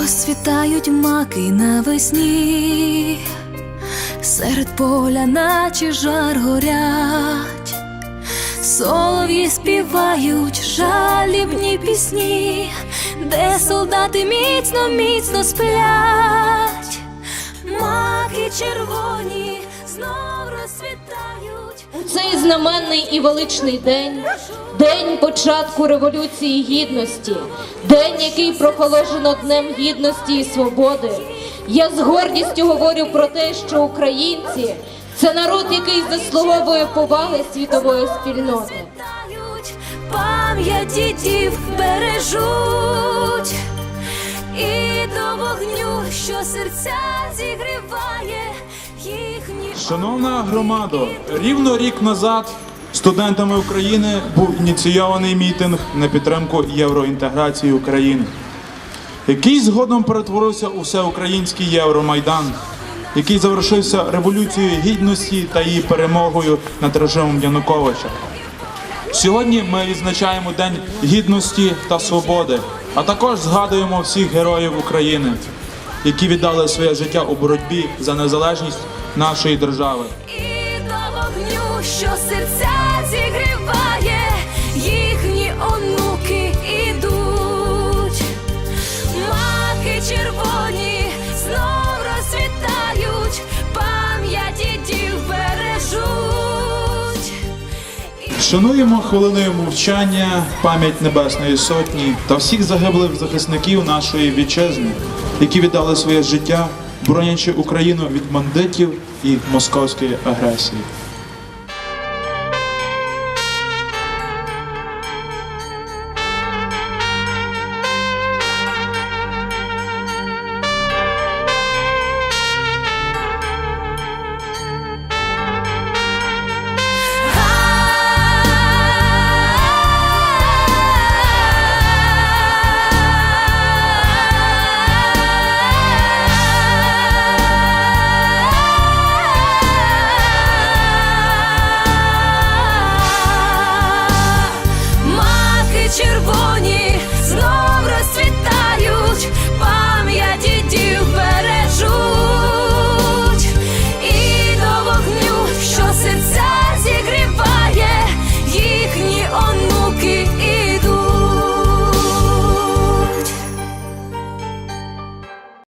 Розцвітають маки навесні, серед поля, наче жар горять, солов'ї співають жалібні пісні, де солдати міцно, міцно сплять, маки червоні знов розцвітають. У цей знаменний і величний день, день початку Революції Гідності, день, який проголошено Днем Гідності і Свободи. Я з гордістю говорю про те, що українці це народ, який заслуговує поваги світової спільноти. Пам'ять дідів бережуть, і до вогню, що серця зігріває їхні. Шановна громадо, рівно рік назад студентами України був ініційований мітинг на підтримку євроінтеграції України, який згодом перетворився у всеукраїнський Євромайдан, який завершився революцією гідності та її перемогою над режимом Януковича. Сьогодні ми відзначаємо День гідності та свободи, а також згадуємо всіх героїв України, які віддали своє життя у боротьбі за незалежність нашої держави. Що серця зігріває, їхні онуки ідуть, маки червоні знов розцвітають, пам'ять дів бережуть. Шануємо хвилиною мовчання пам'ять Небесної Сотні та всіх загиблих захисників нашої вітчизни, які віддали своє життя, боронячи Україну від бандитів і московської агресії.